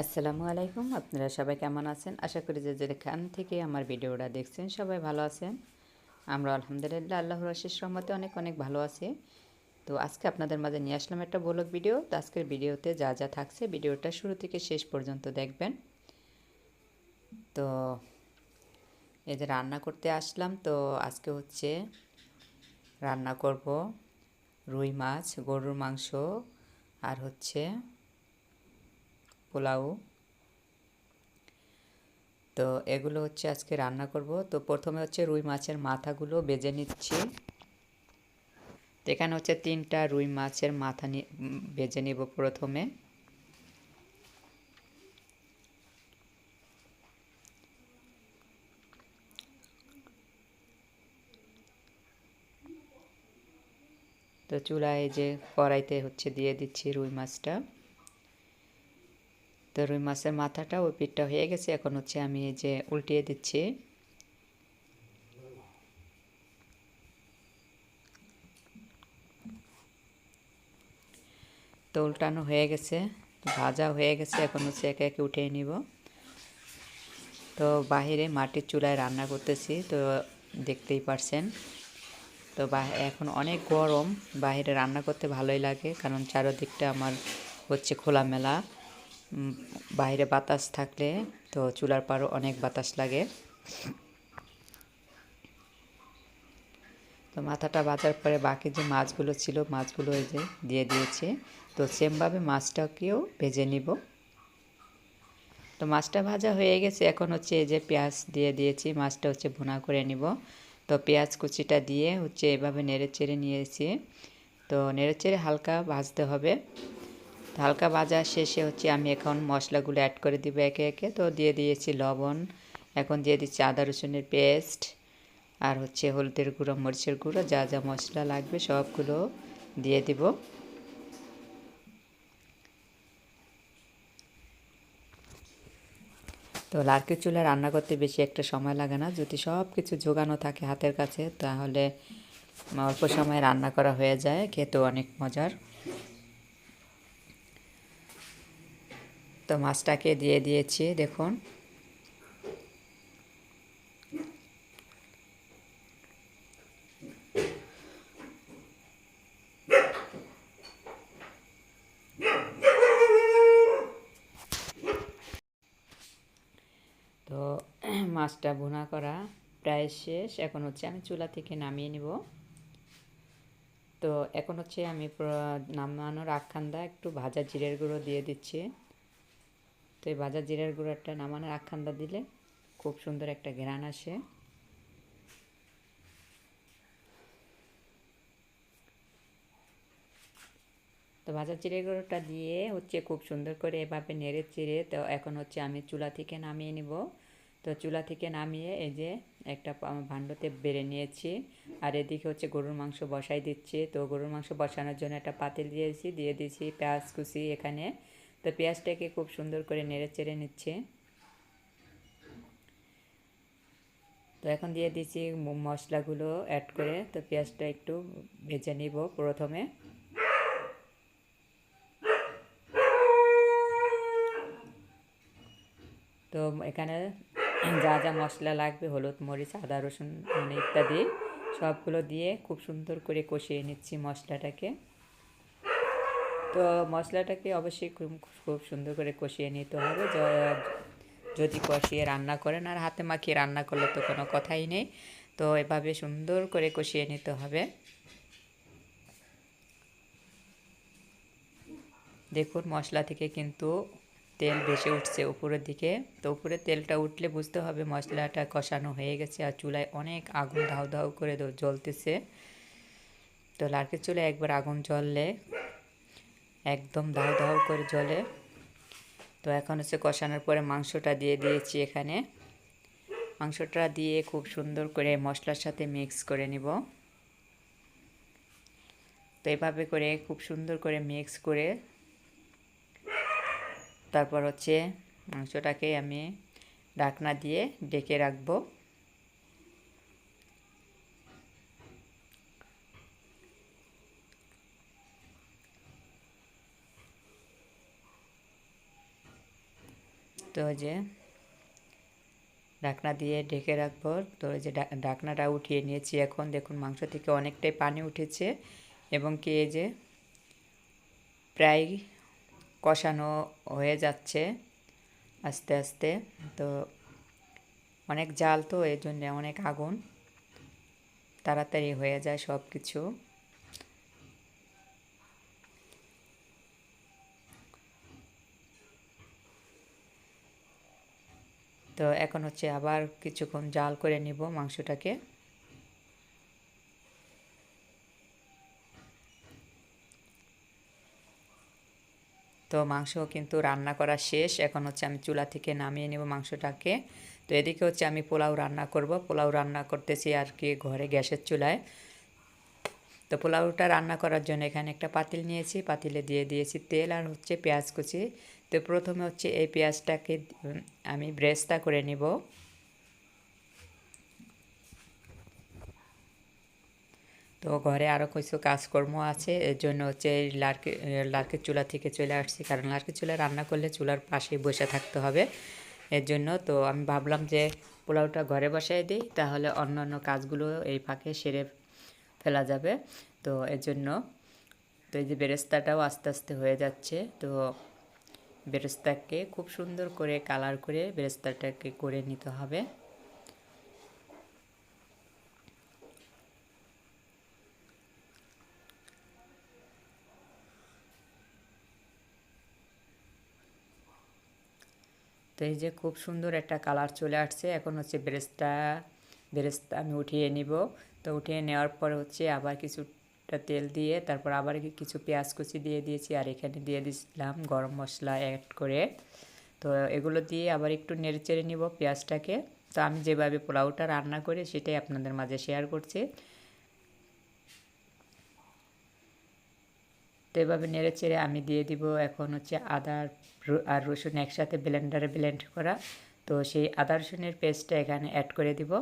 আসসালামু আলাইকুম। আপনারা সবাই কেমন আছেন? আশা করি যে যেখান থেকে আমার ভিডিওটা দেখছেন সবাই ভালো আছেন। আমরা আলহামদুলিল্লাহ আল্লাহর আশিস রহমতে অনেক অনেক ভালো আছি। তো আজকে আপনাদের মাঝে নিয়ে আসলাম একটা ব্লগ ভিডিও। তো আজকের ভিডিওতে যা যা থাকছে ভিডিওটা শুরু থেকে শেষ পর্যন্ত দেখবেন। তো এই যে রান্না করতে আসলাম, তো আজকে হচ্ছে রান্না করব রুই মাছ, গরুর মাংস আর হচ্ছে পোলাও। তো এগুলো হচ্ছে আজকে রান্না করব। তো প্রথমে হচ্ছে রুই মাছের মাথাগুলো বেজে নিচ্ছি। এখানে হচ্ছে তিনটা রুই মাছের মাথা বেজে নিব প্রথমে। তো চুলায় যে কড়াইতে হচ্ছে দিয়ে দিচ্ছি রুই মাছটা। তো রুই মাছের মাথাটা, ওই পিঠটা হয়ে গেছে, এখন হচ্ছে আমি এই যে উল্টিয়ে দিচ্ছি। তো উল্টানো হয়ে গেছে ভাজা হয়ে গেছে, এখন হচ্ছে একে একে উঠিয়ে নিব। তো বাহিরে মাটির চুলায় রান্না করতেছি, তো দেখতেই পারছেন। তো এখন অনেক গরম, বাহিরে রান্না করতে ভালোই লাগে, কারণ চারোদিকটা আমার হচ্ছে খোলামেলা। বাইরে বাতাস থাকলে তো চুলার পারও অনেক বাতাস লাগে। তো মাথাটা বাজার পরে বাকি যে মাছগুলো ছিল, মাছগুলো এই যে দিয়ে দিয়েছে। তো সেমভাবে মাছটাকেও ভেজে নিব। তো মাছটা ভাজা হয়ে গেছে। এখন হচ্ছে এই যে পেঁয়াজ দিয়ে দিয়েছি, মাছটা হচ্ছে ভুনা করে নিব। তো পেঁয়াজ কুচিটা দিয়ে হচ্ছে এভাবে নেড়ে চেড়ে নিয়েছি। তো নেড়ে চেড়ে হালকা ভাজতে হবে। হালকা ভাজা শেষে হচ্ছে আমি এখন মশলাগুলো অ্যাড করে দিব একে একে। তো দিয়ে দিয়েছি লবণ, এখন দিয়ে দিচ্ছি আদা রসুনের পেস্ট আর হচ্ছে হলদের গুঁড়ো, মরিচের গুঁড়ো, যা যা মশলা লাগবে সবগুলো দিয়ে দিব। তো লার্কের চুলা রান্না করতে বেশি একটা সময় লাগে না। যদি সব কিছু জোগানো থাকে হাতের কাছে, তাহলে অল্প সময় রান্না করা হয়ে যায়, খেতেও অনেক মজার। তো মাছটাকে দিয়ে দিয়েছি, দেখুন। তো মাছটা ভুনা করা প্রায় শেষ। এখন হচ্ছে আমি চুলা থেকে নামিয়ে নিব। তো এখন হচ্ছে আমি নামানোর আখান্দা একটু ভাজা জিরের গুঁড়ো দিয়ে দিচ্ছি। তো এই ভাজা জিরার গুঁড়োটা নামানোর আখান্দা দিলে খুব সুন্দর একটা ঘ্রাণ আসে। তো ভাজা জিরে গুঁড়োটা দিয়ে হচ্ছে খুব সুন্দর করে এভাবে নেড়ে চিড়ে, তো এখন হচ্ছে আমি চুলা থেকে নামিয়ে নিব। তো চুলা থেকে নামিয়ে এই যে একটা ভাণ্ডতে বেড়ে নিয়েছি। আর এদিকে হচ্ছে গরুর মাংস বসাই দিচ্ছি। তো গরুর মাংস বসানোর জন্য একটা পাতিল দিয়েছি, দিয়ে দিয়েছি পেঁয়াজ কুচি এখানে। তো পেঁয়াজটাকে খুব সুন্দর করে নেড়ে চেড়ে নিচ্ছে। তো এখন দিয়ে দিচ্ছি মশলাগুলো অ্যাড করে, তো পেঁয়াজটা একটু ভেজে নিব প্রথমে। তো এখানে যা যা মশলা লাগবে, হলুদ, মরিচ, আদা, রসুন মানে ইত্যাদি, সবগুলো দিয়ে খুব সুন্দর করে কষিয়ে নিচ্ছি মশলাটাকে। তো মশলাটাকে অবশ্যই খুব সুন্দর করে কষিয়ে নিতে হবে। যদি কষিয়ে রান্না করেন আর হাতে মাখিয়ে রান্না করলে তো কোনো কথাই নেই। তো এভাবে সুন্দর করে কষিয়ে নিতে হবে। দেখুন মশলা থেকে কিন্তু তেল ভেসে উঠছে উপরের দিকে। তো উপরে তেলটা উঠলে বুঝতে হবে মশলাটা কষানো হয়ে গেছে আর চুলায় অনেক আগুন ধাউ ধাউ করে জ্বলতেছে। তো লার্কের চুলে একবার আগুন জ্বললে একদম দাও দাও করে জলে। তো এখন হচ্ছে কষানোর পরে মাংসটা দিয়ে দিয়েছি এখানে। মাংসটা দিয়ে খুব সুন্দর করে মশলার সাথে মিক্স করে নিব। তো এভাবে করে খুব সুন্দর করে মিক্স করে তারপর হচ্ছে মাংসটাকে আমি ঢাকনা দিয়ে ডেকে রাখব। তো যে ঢাকনা দিয়ে ঢেকে রাখব। তো ওই যে ঢাকনাটা উঠিয়ে নিয়েছি। এখন দেখুন মাংস থেকে অনেকটাই পানি উঠেছে এবং কি যে প্রায় কষানো হয়ে যাচ্ছে আস্তে আস্তে। তো অনেক জাল তো এই জন্যে অনেক আগুন, তাড়াতাড়ি হয়ে যায় সব কিছু তো এখন হচ্ছে আবার কিছুক্ষণ জাল করে নিব মাংসটাকে। তো মাংস কিন্তু রান্না করা শেষ। এখন হচ্ছে আমি চুলা থেকে নামিয়ে নেব মাংসটাকে। তো এদিকে হচ্ছে আমি পোলাও রান্না করব। পোলাও রান্না করতেছি আর কি ঘরে গ্যাসের চুলায়। তো পোলাওটা রান্না করার জন্য এখানে একটা পাতিল নিয়েছি। পাতিলে দিয়ে দিয়েছি তেল আর হচ্ছে পেঁয়াজ কুচি। তো প্রথমে হচ্ছে এই পেঁয়াজটাকে আমি ব্রেস্তা করে নিব। তো ঘরে আরও কিছু কাজকর্ম আছে, এর জন্য হচ্ছে এই লার্কি লার্কের চুলা থেকে চলে আসছি, কারণ লার্কের চুলা রান্না করলে চুলার পাশেই বসে থাকতে হবে। এর জন্য তো আমি ভাবলাম যে পোলাওটা ঘরে বসাই দিই, তাহলে অন্য অন্য কাজগুলো এই ফাঁকে সেরে ফেলা যাবে। তো এর জন্য, তো এই যে বেরেস্তাটাও আস্তে আস্তে হয়ে যাচ্ছে, তো বেরেস্তাকে খুব সুন্দর করে কালার করে বেরেস্তাটাকে করে নিতে হবে। তো এই যে খুব সুন্দর একটা কালার চলে আসছে। এখন হচ্ছে বেরেস্তা বেরেস্তা আমি উঠিয়ে নিব। তো উঠিয়ে নেওয়ার পর হচ্ছে আবার কিছুটা তেল দিয়ে তারপর আবার কিছু পেঁয়াজ কুচি দিয়ে দিয়েছি আর এখানে দিয়ে দিয়েছিলাম গরম মশলা অ্যাড করে। তো এগুলো দিয়ে আবার একটু নেড়ে চেড়ে নিব পেঁয়াজটাকে। তো আমি যেভাবে পোলাওটা রান্না করি সেটাই আপনাদের মাঝে শেয়ার করছি। তো এভাবে নেড়ে চেড়ে আমি দিয়ে দিব এখন হচ্ছে আদা আর রসুন একসাথে ব্লেন্ডারে ব্লেন্ড করা। তো সেই আদা রসুনের পেস্টটা এখানে অ্যাড করে দিব।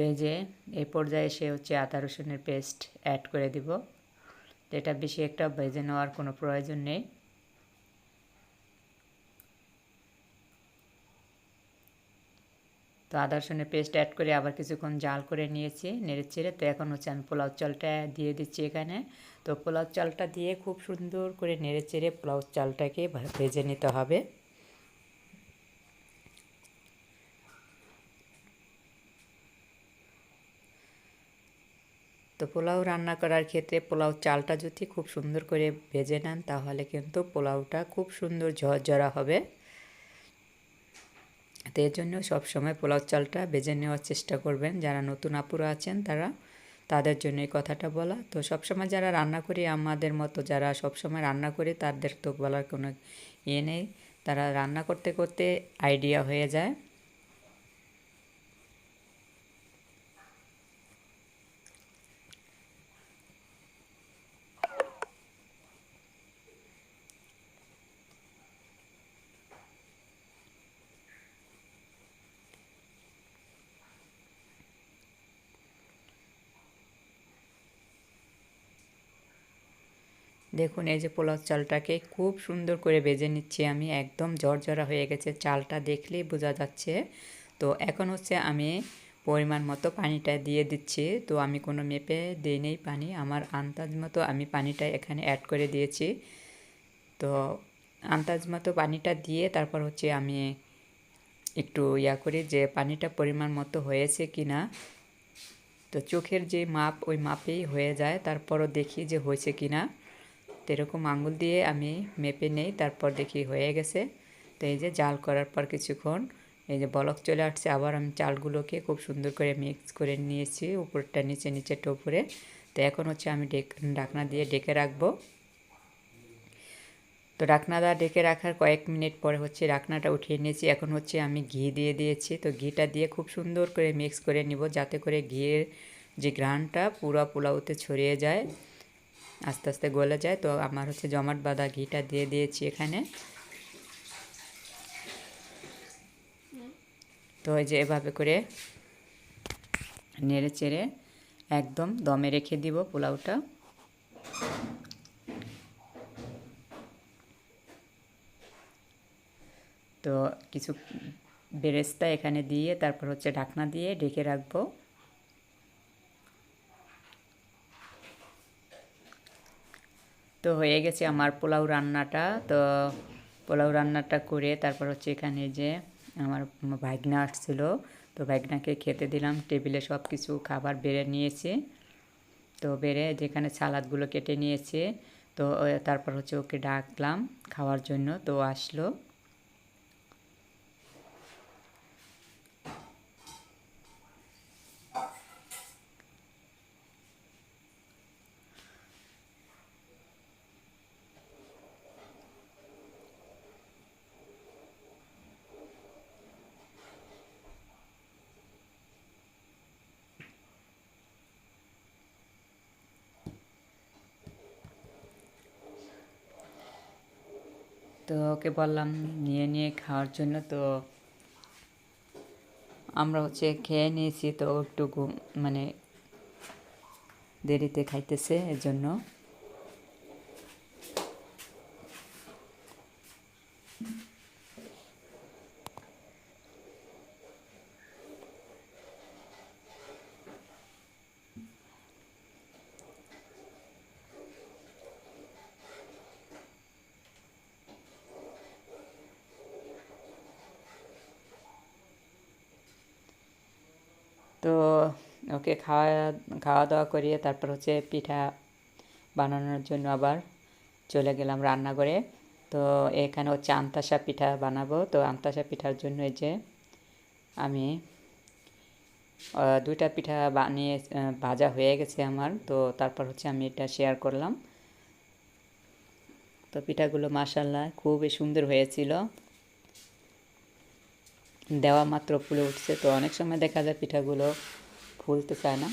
তো এই পর্যায়ে এসে হচ্ছে আদা রসুনের পেস্ট অ্যাড করে দিব। এটা বেশি একটা ভেজে নেওয়ার কোনো প্রয়োজন নেই। তো আদা রসুনের পেস্ট অ্যাড করে আবার কিছুক্ষণ জাল করে নিয়েছি, নেড়ে চেড়ে। তো এখন হচ্ছে আমি পোলাও চালটা দিয়ে দিচ্ছি এখানে। তো পোলাও চালটা দিয়ে খুব সুন্দর করে নেড়ে চেড়ে পোলাও চালটাকে ভেজে নিতে হবে। তো পোলাও রান্না করার ক্ষেত্রে পোলাও চালটা যদি খুব সুন্দর করে ভেজে নেন, তাহলে কিন্তু পোলাওটা খুব সুন্দর ঝরঝরা হবে। তো এর জন্য সবসময় পোলাও চালটা ভেজে নেওয়ার চেষ্টা করবেন। যারা নতুন আপুরা আছেন তারা, তাদের জন্য এই কথাটা বলা। তো সবসময় যারা রান্না করি, আমাদের মতো যারা সবসময় রান্না করি, তাদের তো বলার কোনো ইয়ে নেই। তারা রান্না করতে করতে আইডিয়া হয়ে যায়। দেখুন, এই যে পোলাও চালটাকে খুব সুন্দর করে ভেজে নিচ্ছি আমি, একদম জর্জরা হয়ে গেছে চালটা দেখলেই বোঝা যাচ্ছে। তো এখন হচ্ছে আমি পরিমাণ মতো পানিটা দিয়ে দিচ্ছি। তো আমি কোনো মেপে দিই নেই পানি, আমার আন্দাজ মতো আমি পানিটা এখানে অ্যাড করে দিয়েছি। তো আন্দাজ মতো পানিটা দিয়ে তারপর হচ্ছে আমি একটু ইয়া করি যে পানিটা পরিমাণ মতো হয়েছে কি না তো চোখের যে মাপ, ওই মাপেই হয়ে যায়, তারপরও দেখি যে হয়েছে কি না এরকম আঙুল দিয়ে আমি মেপে নেই, তারপর দেখি হয়ে গেছে। তো এই যে জাল করার পর কিছুক্ষণ এই যে বলক চলে আসছে, আবার আমি চালগুলোকে খুব সুন্দর করে মিক্স করে নিয়েছি উপরটা নিচে নিচেটা উপরে তো এখন হচ্ছে আমি ঢাকনা দিয়ে ডেকে রাখব। তো ঢাকনাটা ডেকে রাখার কয়েক মিনিট পরে হচ্ছে ঢাকনাটা উঠিয়ে নিয়েছি। এখন হচ্ছে আমি ঘি দিয়ে দিয়েছি। তো ঘিটা দিয়ে খুব সুন্দর করে মিক্স করে নিব, যাতে করে ঘিয়ের যে ঘ্রাণটা পুরো পোলাওতে ছড়িয়ে যায়। আস্তে আস্তে গলে যায়। তো আমার হচ্ছে জমাট বাঁধা ঘিটা দিয়ে দিয়েছি এখানে। তো এই যে এভাবে করে নেড়ে চেড়ে একদম দমে রেখে দিব পোলাওটা। তো কিছু বেরেস্তা এখানে দিয়ে, তারপর হচ্ছে ঢাকনা দিয়ে ঢেকে রাখব। তো হয়ে গেছে আমার পোলাও রান্নাটা। তো পোলাও রান্নাটা করে তারপর হচ্ছে এখানে যে আমার ভাইগনা আসছিল, তো ভাইগনাকে খেতে দিলাম। টেবিলে সব কিছু খাবার বেড়ে নিয়েছে। তো বেড়ে যেখানে সালাদগুলো কেটে নিয়েছে, তো তারপর হচ্ছে ওকে ডাকলাম খাওয়ার জন্য, তো আসলো। তো ওকে বললাম, নিয়ে নিয়ে খাওয়ার জন্য তো আমরা হচ্ছে খেয়ে নিয়েছি তো একটু মানে দেরিতে খাইতেছে এর জন্য তো ওকে খাওয়া খাওয়া দাওয়া করিয়ে তারপর হচ্ছে পিঠা বানানোর জন্য আবার চলে গেলাম রান্নাঘরে। তো এখানে হচ্ছে আমতাসা পিঠা বানাবো। তো আমতাসা পিঠার জন্য এই যে আমি দুইটা পিঠা বানিয়ে ভাজা হয়ে গেছে আমার। তো তারপর হচ্ছে আমি এটা শেয়ার করলাম। তো পিঠাগুলো মাসাল্লাহ খুবই সুন্দর হয়েছিল। দেওয়া মাত্র ফুলে উঠছে। তো অনেক সময় দেখা যায় পিঠাগুলো ফুলতে চায় না।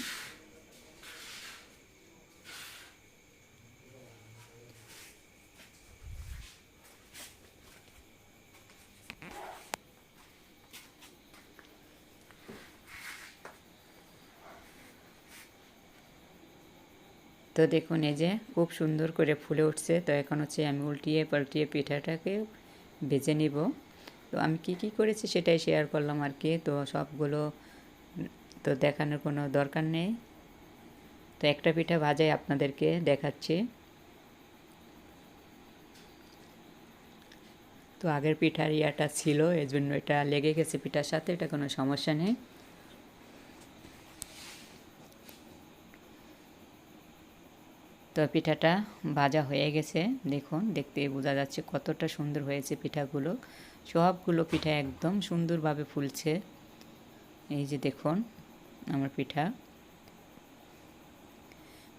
তো দেখুন, এই যে খুব সুন্দর করে ফুলে উঠছে। তো এখন হচ্ছে আমি উল্টিয়ে পাল্টিয়ে পিঠাটাকে ভেজে নিব। তো আমি কি কি করেছি সেটাই শেয়ার করলাম আর কি। তো সবগুলো তো দেখানোর কোনো দরকার নেই। তো একটা পিঠা ভাজাই আপনাদেরকে দেখাচ্ছি। তো আগের পিঠার ইয়াটা ছিল এর জন্য এটা লেগে গেছে পিঠার সাথে, এটা কোনো সমস্যা নেই। তো পিঠাটা ভাজা হয়ে গেছে, দেখুন দেখতে বোঝা যাচ্ছে কতটা সুন্দর হয়েছে পিঠাগুলো। সবগুলো পিঠা একদম সুন্দরভাবে ফুলছে। এই যে দেখুন, আমার পিঠা।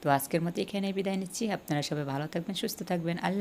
তো আজকের মতো এখানে বিদায় নিচ্ছি। আপনারা সবাই ভালো থাকবেন, সুস্থ থাকবেন। আল্লাহ